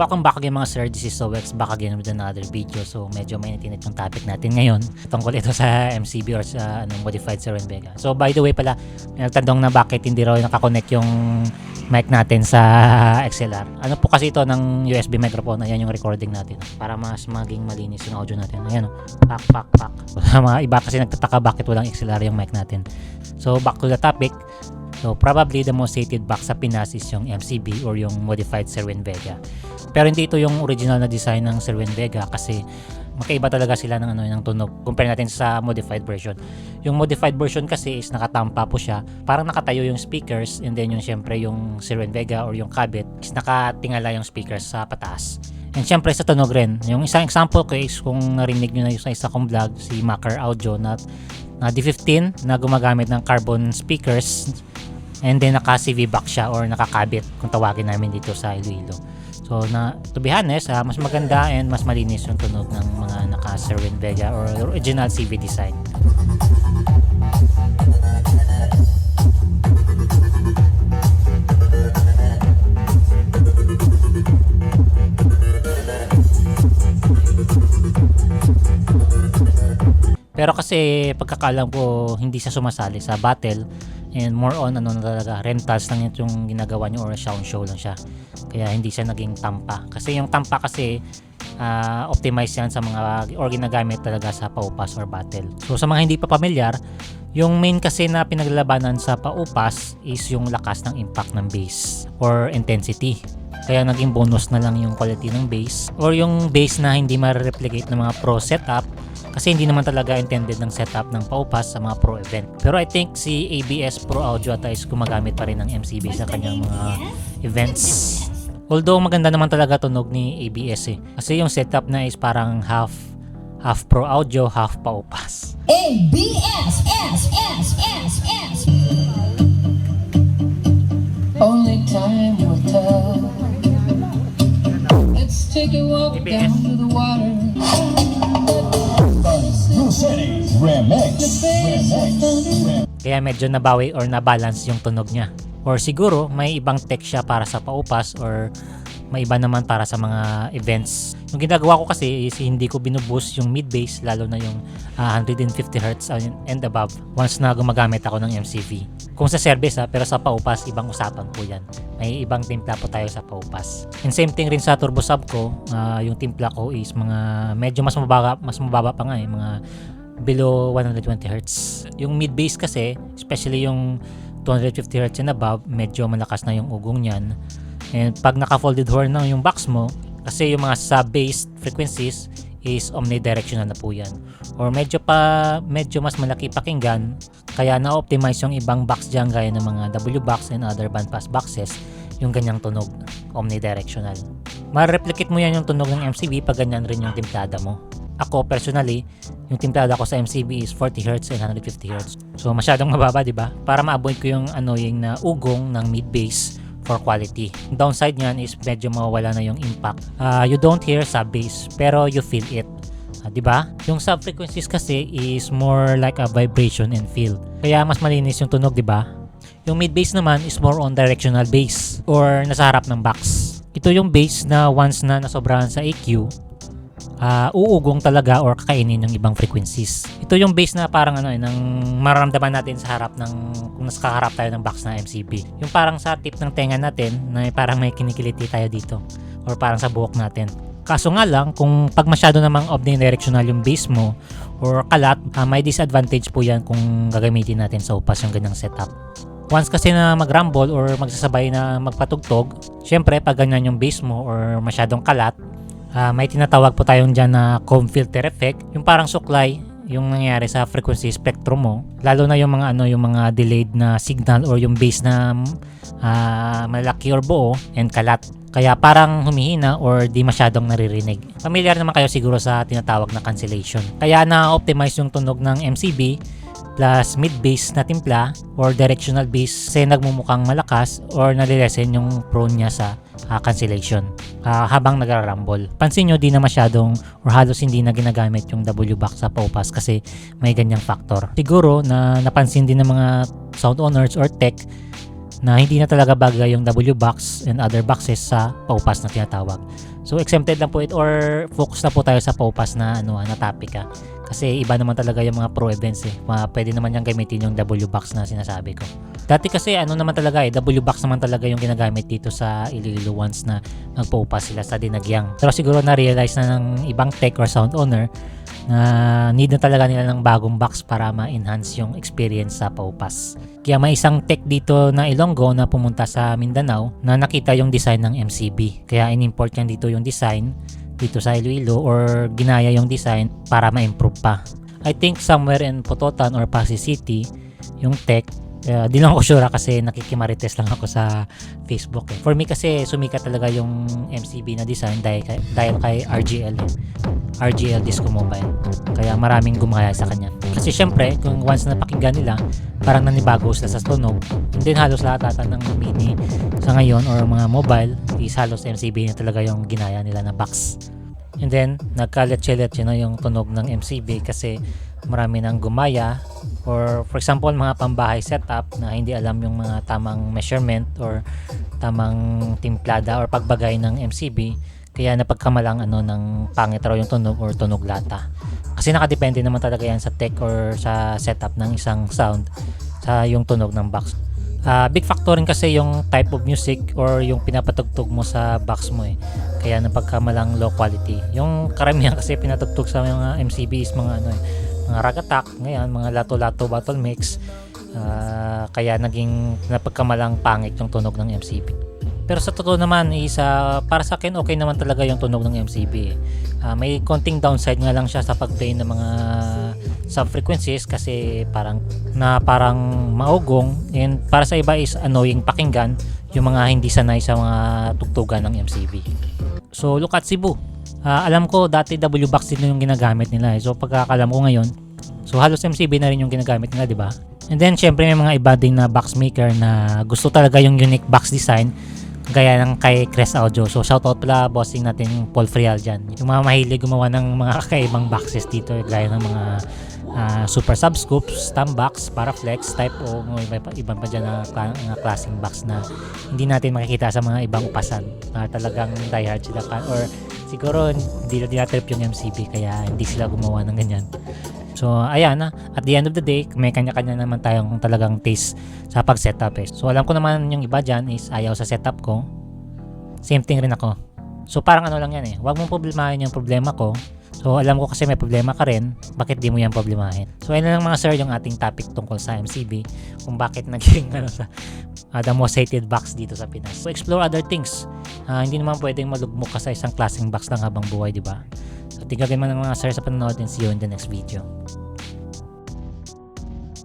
Welcome back again mga sir, this is Sowex back again with another video. So medyo mainit-init yung topic natin ngayon. Tungkol ito sa MCB or sa ano, modified Seren Vega. So by the way pala, may nagtanong na bakit hindi raw nakakonect yung mic natin sa XLR. Ano po kasi ito ng USB microphone, ayan yung recording natin. Para mas maging malinis yung audio natin. Ayan o, pak pak pak. mga iba kasi nagtataka bakit walang XLR yung mic natin. So back to the topic. So probably the most hated box sa Pinas is yung MCB or yung modified Serwin Vega. Pero hindi ito yung original na design ng Serwin Vega kasi magkaiba talaga sila ng ano ng tunog compare natin sa modified version. Yung modified version kasi is nakatampa po siya, parang nakatayo yung speakers and then yung syempre yung Serwin Vega or yung cabit is nakatingala yung speakers sa pataas. And syempre sa tunog rin. Yung isang example ko is kung narinig nyo na yung sa isa kong vlog, si Macar Audio na, na D15 na gumagamit ng carbon speakers and then naka CV box siya or nakakabit kung tawagin namin dito sa Iloilo. So na to be honest, ah, mas maganda and mas malinis yung tunog ng mga naka Serwin Vega or original CV design. Pero kasi pagkakalam ko hindi siya sumasali sa battle and more on ano na talaga rentals lang yung ginagawa niyo or sound show lang siya. Kaya hindi siya naging tampa. Kasi yung tampa kasi ah, optimize yan sa mga or ginagamit talaga sa paupas or battle. So sa mga hindi pa pamilyar, yung main kasi na pinaglalabanan sa paupas is yung lakas ng impact ng bass or intensity. Kaya naging bonus na lang yung quality ng bass or yung bass na hindi ma-replicate ng mga pro setup kasi hindi naman talaga intended ng setup ng paupas sa mga pro event. Pero I think si ABS Pro Audio ata is gumagamit pa rin ng MCB sa kanyang mga events. Although maganda naman talaga tunog ni ABS eh. Kasi yung setup na is parang half half pro audio, half paupas. A B S S S S. Only time will tell. Let's take a walk ABS. down to the Kaya medyo nabawi or nabalance yung tunog niya. Or siguro may ibang tech siya para sa paupas or may iba naman para sa mga events. Yung ginagawa ko kasi is hindi ko binuboost yung mid bass lalo na yung ah, 150 Hz and above once na gumagamit ako ng MCV. Kung sa service ha, pero sa paupas ibang usapan po yan. May ibang timpla po tayo sa paupas. And same thing rin sa turbo sub ko, ah, yung timpla ko is mga medyo mas mababa, mas mababa pa nga eh, mga below 120 Hz. Yung mid bass kasi, especially yung 250 Hz and above, medyo malakas na yung ugong niyan. And pag naka-folded horn na yung box mo, kasi yung mga sub-bass frequencies is omnidirectional na po yan. Or medyo pa, medyo mas malaki pakinggan, kaya na-optimize yung ibang box dyan gaya ng mga W-box and other bandpass boxes, yung ganyang tunog, omnidirectional. Ma-replicate mo yan yung tunog ng MCB pag ganyan rin yung timplada mo. Ako personally, yung timplada ko sa MCB is 40 Hz and 150 Hz. So masyadong mababa, di ba? Para ma-avoid ko yung annoying na ugong ng mid bass for quality. Downside niyan is medyo mawawala na yung impact. Ah, you don't hear sub bass, pero you feel it. Ah, di ba? Yung sub frequencies kasi is more like a vibration and feel. Kaya mas malinis yung tunog, di ba? Yung mid bass naman is more on directional bass or nasa harap ng box. Ito yung bass na once na nasobrahan sa EQ, ah uugong talaga or kakainin yung ibang frequencies. Ito yung bass na parang ano eh, nang mararamdaman natin sa harap ng kung nasa kaharap tayo ng box na MCB. Yung parang sa tip ng tenga natin na parang may kinikiliti tayo dito or parang sa buhok natin. Kaso nga lang, kung pag masyado namang omnidirectional yung bass mo or kalat, ah, may disadvantage po yan kung gagamitin natin sa upas yung ganyang setup. Once kasi na mag-rumble or magsasabay na magpatugtog, syempre pag ganyan yung bass mo or masyadong kalat, Ah, may tinatawag po tayong dyan na comb filter effect. Yung parang suklay yung nangyayari sa frequency spectrum mo. Lalo na yung mga ano yung mga delayed na signal or yung bass na ah, malaki or buo and kalat. Kaya parang humihina or di masyadong naririnig. Familiar naman kayo siguro sa tinatawag na cancellation. Kaya na-optimize yung tunog ng MCB plus mid bass na timpla or directional bass kasi nagmumukhang malakas or nalilesen yung prone niya sa ah, cancellation ah, habang nagra-rumble. Pansin nyo, di na masyadong or halos hindi na ginagamit yung W-box sa paupas kasi may ganyang factor. Siguro na napansin din ng mga sound owners or tech na hindi na talaga bagay yung W box and other boxes sa paupas na tinatawag. So exempted lang po it or focus na po tayo sa paupas na ano ah, na topic ah. Kasi iba naman talaga yung mga pro events eh. Mga, pwede naman yung gamitin yung W box na sinasabi ko. Dati kasi ano naman talaga eh, W box naman talaga yung ginagamit dito sa Iloilo once na magpaupas sila sa Dinagyang. Pero siguro na-realize na ng ibang tech or sound owner na need na talaga nila ng bagong box para ma-enhance yung experience sa paupas. Kaya may isang tech dito na Ilonggo na pumunta sa Mindanao na nakita yung design ng MCB. Kaya in-import niya dito yung design dito sa Iloilo or ginaya yung design para ma-improve pa. I think somewhere in Pototan or Pasig City, yung tech, uh, di lang ako sure ah, kasi nakikimarites lang ako sa Facebook. Eh. For me kasi sumikat talaga yung MCB na design dahil kay, dahil kay RGL. Eh. RGL Disco Mobile. Kaya maraming gumaya sa kanya. Kasi syempre, kung once na pakinggan nila, parang nanibago sila sa tunog. And then halos lahat ata ng mini sa ngayon or mga mobile is halos MCB na talaga yung ginaya nila na box. And then, nagkaletche-letche na yung tunog ng MCB kasi marami nang gumaya or for example mga pambahay setup na hindi alam yung mga tamang measurement or tamang timplada or pagbagay ng MCB kaya napagkamalang ano ng pangit raw yung tunog or tunog lata kasi nakadepende naman talaga yan sa tech or sa setup ng isang sound sa yung tunog ng box Ah, big factor rin kasi yung type of music or yung pinapatugtog mo sa box mo eh. Kaya napagkamalang low quality. Yung karamihan kasi pinatugtog sa mga MCB is mga ano eh, mga rag attack, ngayon mga lato-lato battle mix. Ah, kaya naging napagkamalang pangit yung tunog ng MCB. Pero sa totoo naman is ah, para sa akin okay naman talaga yung tunog ng MCB. eh. Ah, may konting downside nga lang siya sa pag-play ng mga sub-frequencies kasi parang na parang maugong and para sa iba is annoying pakinggan yung mga hindi sanay sa mga tugtugan ng MCB. So look at Cebu. Ah, alam ko dati W box din yung ginagamit nila. eh. So pagkakalam ko ngayon, so halos MCB na rin yung ginagamit nila, di ba? And then syempre may mga iba din na box maker na gusto talaga yung unique box design gaya ng kay Crest Audio. So shoutout pala bossing natin Paul Frial dyan. Yung mga mahilig gumawa ng mga kakaibang boxes dito gaya ng mga ah, super subscoops, stam box, paraflex, type O, iba, ibang pa dyan na, na klaseng box na hindi natin makikita sa mga ibang upasan na talagang diehard sila pa or siguro hindi na dinatrip yung MCB kaya hindi sila gumawa ng ganyan. So, ayan na. At the end of the day, may kanya-kanya naman tayong talagang taste sa pag-setup eh. So, alam ko naman yung iba dyan is ayaw sa setup ko. Same thing rin ako. So, parang ano lang yan eh. Huwag mong problemahin yung problema ko. So, alam ko kasi may problema ka rin. Bakit di mo yan problemahin? So, ayun lang mga sir yung ating topic tungkol sa MCB. Kung bakit naging ano sa uh, the most hated box dito sa Pinas. So, explore other things. Ah, hindi naman pwedeng malugmok ka sa isang klaseng box lang habang buhay, di ba? So, tingnan naman ng mga sir sa panonood and see you in the next video.